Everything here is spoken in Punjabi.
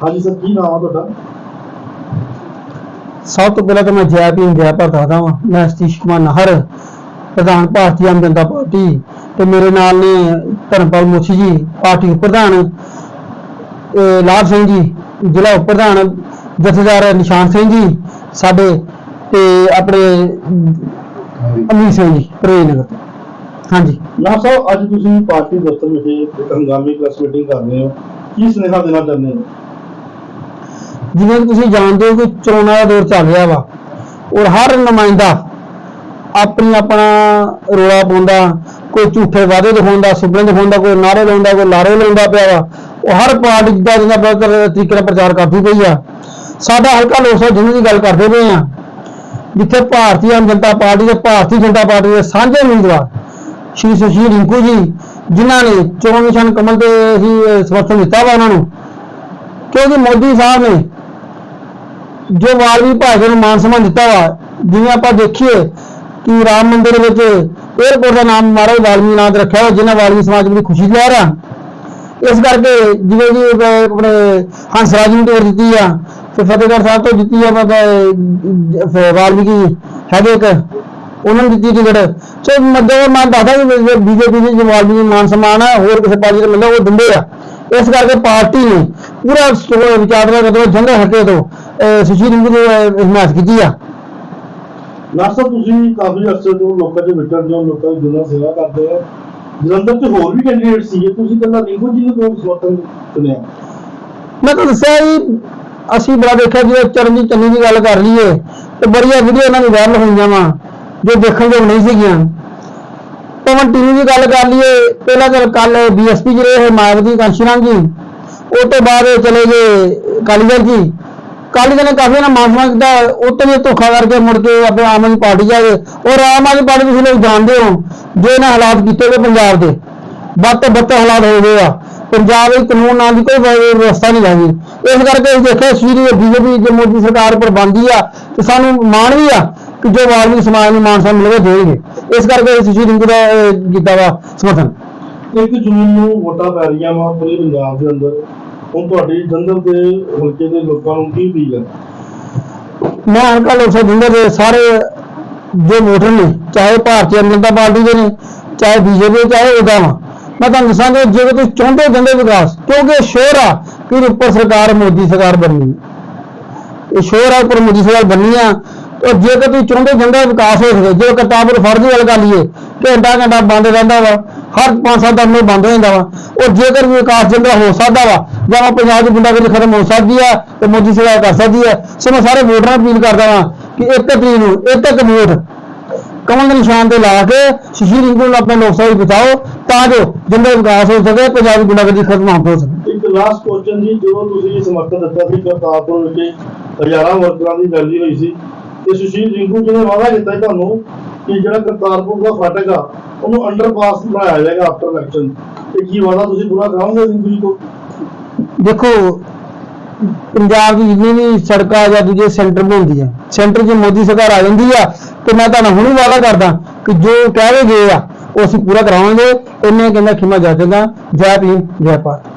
ਹਾਂਜੀ ਸਰ ਕੀ ਨਾਮ ਆ ਤੁਹਾਡਾ? ਸਭ ਤੋਂ ਪਹਿਲਾਂ ਤਾਂ ਮੈਂ ਜੈ ਭੀਮ ਜੈ ਭਾਰਤ ਆਦਾ ਹਾਂ। ਮੈਂ ਸਤੀਸ਼ ਕੁਮਾਰ ਨਾਹਰ ਪ੍ਰਧਾਨ ਭਾਰਤੀ ਆਮ ਜਨਤਾ ਪਾਰਟੀ ਤੇ ਮੇਰੇ ਨਾਲ ਨੇ ਧਰਮਪਾਲ ਮੁਖੀ ਜੀ ਪਾਰਟੀ ਉਪ ਪ੍ਰਧਾਨ ਲਾਭ ਸਿੰਘ ਜੀ ਜ਼ਿਲ੍ਹਾ ਉਪ ਪ੍ਰਧਾਨ ਜਥੇਦਾਰ ਨਿਸ਼ਾਨ ਸਿੰਘ ਜੀ ਸਾਡੇ ਤੇ ਆਪਣੇ ਅਮੀਰ ਸਿੰਘ ਜੀ ਪ੍ਰੇਮ ਨਗਰ ਤੋਂ। ਹਾਂਜੀ। ਨਾ ਸਾਹਿਬ ਅੱਜ ਤੁਸੀਂ ਪਾਰਟੀ ਦਫ਼ਤਰ ਵਿੱਚ ਇੱਕ ਹੰਗਾਮੀ ਪ੍ਰੈਸ ਮੀਟਿੰਗ ਕਰ ਰਹੇ ਹੋ। ਕੀ ਸੁਨੇਹਾ ਦੇਣਾ ਚਾਹੁੰਦੇ ਹੋ? ਜਿਵੇਂ ਕਿ ਤੁਸੀਂ ਜਾਣਦੇ ਹੋ ਕਿ ਚੋਣਾਂ ਦਾ ਦੌਰ ਚੱਲ ਰਿਹਾ ਵਾ ਔਰ ਹਰ ਨੁਮਾਇੰਦਾ ਆਪਣੀ ਆਪਣਾ ਰੋਲਾ ਪਾਉਂਦਾ, ਕੋਈ ਝੂਠੇ ਵਾਅਦੇ ਦਿਖਾਉਂਦਾ ਸੁਪਨੇ ਦਿਖਾਉਂਦਾ, ਕੋਈ ਨਾਰੇ ਲਾਉਂਦਾ, ਕੋਈ ਲਾਰੇ ਲਾਉਂਦਾ ਪਿਆ ਵਾ। ਉਹ ਹਰ ਪਾਰਟੀ ਦਾ ਜਿਹਦਾ ਬਹੁਤ ਤਰੀਕੇ ਨਾਲ ਪ੍ਰਚਾਰ ਕਰਦੀ ਪਈ ਆ। ਸਾਡਾ ਹਲਕਾ ਲੋਕ ਸਭਾ ਜਿਹਨਾਂ ਦੀ ਗੱਲ ਕਰਦੇ ਪਏ ਆ, ਜਿੱਥੇ ਭਾਰਤੀ ਆਮ ਜਨਤਾ ਪਾਰਟੀ ਦੇ ਭਾਰਤੀ ਜਨਤਾ ਪਾਰਟੀ ਦੇ ਸਾਂਝੇ ਉਮੀਦਵਾਰ ਸ਼੍ਰੀ ਸੁਸ਼ੀਲ ਰਿੰਕੂ ਜੀ, ਜਿਨ੍ਹਾਂ ਨੇ ਚੋਣ ਨਿਸ਼ਾਨ ਕਮਲ ਤੇ ਹੀ ਸਮਰਥਨ ਦਿੱਤਾ ਵਾ ਉਹਨਾਂ ਨੂੰ ਕਿਉਂਕਿ ਮੋਦੀ ਸਾਹਿਬ ਨੇ ਜੋ ਵਾਲਮੀ ਭਾਸ਼ਾ ਨੂੰ ਮਾਨ ਸਨਮਾਨ ਦਿੱਤਾ ਵਾ, ਜਿਵੇਂ ਆਪਾਂ ਦੇਖੀਏ ਕਿ ਰਾਮ ਮੰਦਿਰ ਵਿੱਚ 에어ਪੋਰਟ ਦਾ ਨਾਮ ਮਹਾਰਾਜ ਵਾਲਮੀ ਨਾਂ ਤੇ ਰੱਖਿਆ ਹੋਇਆ ਜਿਨ੍ਹਾਂ ਵਾਲਮੀ ਸਮਾਜ ਦੀ ਖੁਸ਼ੀ ਲਹਿਰ ਆ। ਇਸ ਕਰਕੇ ਜਿਵੇਂ ਜੀ ਅਹ ਆਪਣੇ ਹੰਸਰਾਜ ਨੂੰ ਟਿਕਟ ਦਿੱਤੀ ਆ ਤੇ ਫਤਿਹਗੜ੍ਹ ਸਾਹਿਬ ਤੋਂ ਦਿੱਤੀ ਆ ਬਾਬਾ ਵਾਲਮੀਕੀ ਹੈਗੇ ਇੱਕ, ਉਹਨਾਂ ਨੂੰ ਦਿੱਤੀ ਟਿਕਟ। ਸੋ ਮਤਲਬ ਮੈਂ ਦੱਸਦਾ ਕਿ ਬੀਜੇਪੀ ਦੇ ਜੋ ਵਾਲਮੀਕੀ ਮਾਨ ਸਨਮਾਨ ਆ, ਹੋਰ ਕਿਸੇ ਪਾਰਟੀ ਦਾ ਮਤਲਬ ਉਹ ਦਿੰਦੇ ਆ। ਇਸ ਕਰਕੇ ਪਾਰਟੀ ਨੇ ਪੂਰਾ ਸੋ- ਵਿਚਾਰਧਾਰਾ ਮਤਲਬ ਜੰਗਲ ਹੱਕੇ ਤੋਂ। ਸੁਸ਼ੀਲ ਦੀ ਅਹ, ਹਿਮਾਇਤ ਕੀਤੀ ਆ। ਨਾ ਸਾਹਿਬ ਤੁਸੀਂ ਕਾਫੀ ਅਰਸੇ ਤੋਂ ਲੋਕਾਂ ਦੇ ਵਿਚਰਦੇ ਹੋ ਲੋਕਾਂ ਦੀ ਜਨਾਂ ਸੇਵਾ ਕਰਦੇ ਹੋ ਜਲੰਧਰ 'ਚ ਹੋਰ ਵੀ ਕੈਂਡੀਡੇਟ ਸੀਗੇ ਤੁਸੀਂ ਕੱਲਾ ਰਿੰਕੂ ਜੀ ਨੂੰ ਕਿਉਂ ਸਮਰਥਨ ਚੁਣਿਆ ਮੈਂ ਤੁਹਾਨੂੰ ਦੱਸਿਆ ਜੀ ਅਸੀਂ ਬੜਾ ਦੇਖਿਆ ਜੇ ਚਰਨਜੀਤ ਚੰਨੀ ਦੀ ਗੱਲ ਕਰ ਲਈਏ ਤੇ ਬੜੀਆਂ ਵੀਡੀਓ ਇਹਨਾਂ ਦੀ ਵਾਇਰਲ ਹੋਈਆਂ ਵਾ ਜੋ ਦੇਖਣ ਯੋਗ ਨਹੀਂ ਸੀਗੀਆਂ। ਪਵਨ ਟੀਵੀ ਦੀ ਗੱਲ ਕਰ ਲਈਏ ਪਹਿਲਾਂ ਤਾਂ ਕੱਲ ਬੀਐਸਪੀ ਜਿਹੜੇ ਹੋਏ ਮਾਇਆਵਤੀ ਕਾਂਸ਼ੀਰਾਮ ਜੀ ਉਹ ਤੋਂ ਬਾਅਦ ਚਲੇ ਗਏ ਕਾਲੀਗੜ੍ਹ ਜੀ। ਅਕਾਲੀ ਦਲ ਨੇ ਕਾਫੀ ਨਾ ਮਾਫੀਆਂ ਕੀਤਾ ਉਹ ਵੀ ਧੋਖਾ ਕਰਕੇ ਮੁੜ ਕੇ ਆਪਣੇ ਆਮ ਆਦਮੀ ਪਾਰਟੀ ਜਾਵੇ ਔਰ ਆਮ ਆਦਮੀ ਪਾਰਟੀ ਤੁਸੀਂ ਲੋਕ ਜਾਣਦੇ ਹੋ, ਜੋ ਇਹਨਾਂ ਹਾਲਾਤ ਕੀਤੇ ਹੋਏ ਪੰਜਾਬ ਦੇ, ਵੱਧ ਤੋਂ ਹਾਲਾਤ ਹੋ ਗਏ ਆ। ਪੰਜਾਬ ਵਿੱਚ ਕਾਨੂੰਨ ਨਾਂ ਦੀ ਕੋਈ ਵਿਵਸਥਾ ਨਹੀਂ ਹੈਗੀ। ਇਸ ਕਰਕੇ ਅਸੀਂ ਦੇਖਿਆ ਸ਼੍ਰੀ ਬੀਜੇਪੀ ਜੇ ਮੋਦੀ ਸਰਕਾਰ ਉੱਪਰ ਬੰਦੀ ਆ, ਤੇ ਸਾਨੂੰ ਮਾਣ ਵੀ ਆ ਕਿ ਜੋ ਵਾਲਮੀਕ ਸਮਾਜ ਨੂੰ ਮਾਨ ਸਨਮਾਨ ਮਿਲੇਗਾ ਦੇਣਗੇ। ਇਸ ਕਰਕੇ ਅਸੀਂ ਸ਼੍ਰੀ ਰਿੰਕੂ ਦਾ ਕੀਤਾ ਵਾ ਸਮਰਥਨ। ਇੱਕ ਜੂਨ ਨੂੰ ਵੋਟਾਂ ਪੈ ਰਹੀਆਂ ਵਾ ਪੂਰੇ ਪੰਜਾਬ ਦੇ ਅੰਦਰ। ਹੁਣ ਤੁਹਾਡੀ ਜਲੰਧਰ ਦੇ ਹਲਕੇ ਦੇ ਲੋਕਾਂ ਨੂੰ ਕੀ ਅਪੀਲ ਹੈ? ਮੈਂ ਹਲਕਾ ਲੋਕ ਸਭਾ ਜਲੰਧਰ ਦੇ ਸਾਰੇ ਜੋ ਵੋਟਰ ਨੇ, ਚਾਹੇ ਭਾਰਤੀ ਜਨਤਾ ਪਾਰਟੀ ਦੇ ਨੇ, ਚਾਹੇ ਬੀਜੇਪੀ ਚਾਹੇ ਉਹਦਾ ਵਾ, ਮੈਂ ਤੁਹਾਨੂੰ ਦੱਸਾਂਗਾ ਜੇ ਤੁਸੀਂ ਚਾਹੁੰਦੇ ਹੋ ਜੰਦੇ ਵਿਕਾਸ, ਕਿਉਂਕਿ ਸ਼ੋਰ ਆ ਕਿ ਉੱਪਰ ਸਰਕਾਰ, ਮੋਦੀ ਸਰਕਾਰ ਬਣਨੀ ਇਹ ਸ਼ੋਰ ਆ, ਉੱਪਰ ਮੋਦੀ ਸਰਕਾਰ ਬਣਨੀ ਆ ਤੇ ਜੇਕਰ ਤੁਸੀਂ ਚਾਹੁੰਦੇ ਜੰਦਾ ਵਿਕਾਸ ਹੋ ਸਕੇ ਜੇ ਕਰਤਾਰਪੁਰ ਫਰਜ਼ ਦੀ ਕਰ ਲਈਏ, ਘੰਟਾ ਘੰਟਾ ਬੰਦ ਰਹਿੰਦਾ ਵਾ, ਹਰ 5-7 ਦਿਨ ਨੂੰ ਬੰਦ ਹੋ ਵਾ। ਉਹ ਜੇਕਰ ਵਿਕਾਸ ਜੰਦਾ ਹੋ ਸਕਦਾ ਵਾ, ਜਾਂ ਪੰਜਾਬ ਦੀ ਗੁੰਡਾਗਰਦੀ ਖਤਮ ਹੋ ਸਕਦੀ ਆ, ਤੇ ਮੋਦੀ ਸਰਕਾਰ ਕਰ ਸਕਦੀ ਹੈ ਸੋ ਮੈਂ ਸਾਰੇ ਵੋਟਰਾਂ ਨੂੰ ਅਪੀਲ ਕਰਦਾ ਵਾਂ ਕਿ ਇੱਕ ਤਰੀਕ ਨੂੰ, ਇੱਕ ਇੱਕ ਵੋਟ ਕਮਲ ਦੇ ਨਿਸ਼ਾਨ ਤੇ ਲਾ ਕੇ ਸ਼ਸ਼ੀ ਰਿੰਕੂ ਨੂੰ ਆਪਣੇ ਲੋਕ ਸਭਾ ਵਿੱਚ ਬਚਾਓ ਤਾਂ ਜੋ ਜਿੰਦਾ ਵਿਕਾਸ ਹੋ ਸਕੇ, ਪੰਜਾਬ ਦੀ ਗੁੰਡਾਗਰਦੀ ਖਤਮ ਹੋ ਸਕੇ। ਇੱਕ ਲਾਸਟ ਕੁਐਸਚਨ ਜੀ, ਜਦੋਂ ਤੁਸੀਂ ਸਮਰਥਨ ਦਿੱਤਾ ਸੀ ਕਰਤਾਰਪੁਰ ਵਿਖੇ, ਹਜ਼ਾਰਾਂ ਵਰਕਰਾਂ ਦੀ ਰੈਲੀ ਹੋਈ ਸੀ ਤੇ ਸੁਸ਼ੀਲ ਰਿੰਕੂ ਜੀ ਨੇ ਵਾਅਦਾ ਕੀਤਾ ਸੀ ਤੁਹਾਨੂੰ ਕਿ ਜਿਹੜਾ ਕਰਤਾਰਪੁਰ ਦਾ ਫਾਟਕ ਆ, ਉਹਨੂੰ ਅੰਡਰਪਾਸ ਬਣਾਇਆ ਜਾਏਗਾ ਆਫਟਰ ਇਲੈਕਸ਼ਨ ਤੇ ਕੀ ਵਾਅਦਾ ਤੁਸੀਂ ਪੂਰਾ ਕਰਾਓਗੇ ਰਿੰਕੂ ਜੀ ਤੋਂ? ਦੇਖੋ, ਪੰਜਾਬ ਦੀ ਜਿੰਨੀ ਵੀ ਸੜਕਾਂ ਜਾਂ ਦੂਜੇ ਸੈਂਟਰ ਬਣਦੀ ਆ ਸੈਂਟਰ 'ਚ ਮੋਦੀ ਸਰਕਾਰ ਆ ਜਾਂਦੀ ਆ, ਤੇ ਮੈਂ ਤੁਹਾਨੂੰ ਹੁਣੇ ਵਾਅਦਾ ਕਰਦਾ ਕਿ ਜੋ ਕਹਿ ਰਹੇ ਗਏ ਆ, ਉਹ ਅਸੀਂ ਪੂਰਾ ਕਰਾਵਾਂਗੇ। ਇੰਨੇ ਕਹਿੰਦਾ ਖਿਮਾ ਜਾਚੇਗਾ, ਜੈ ਭੀਮ, ਜੈ ਭਾਰਤ।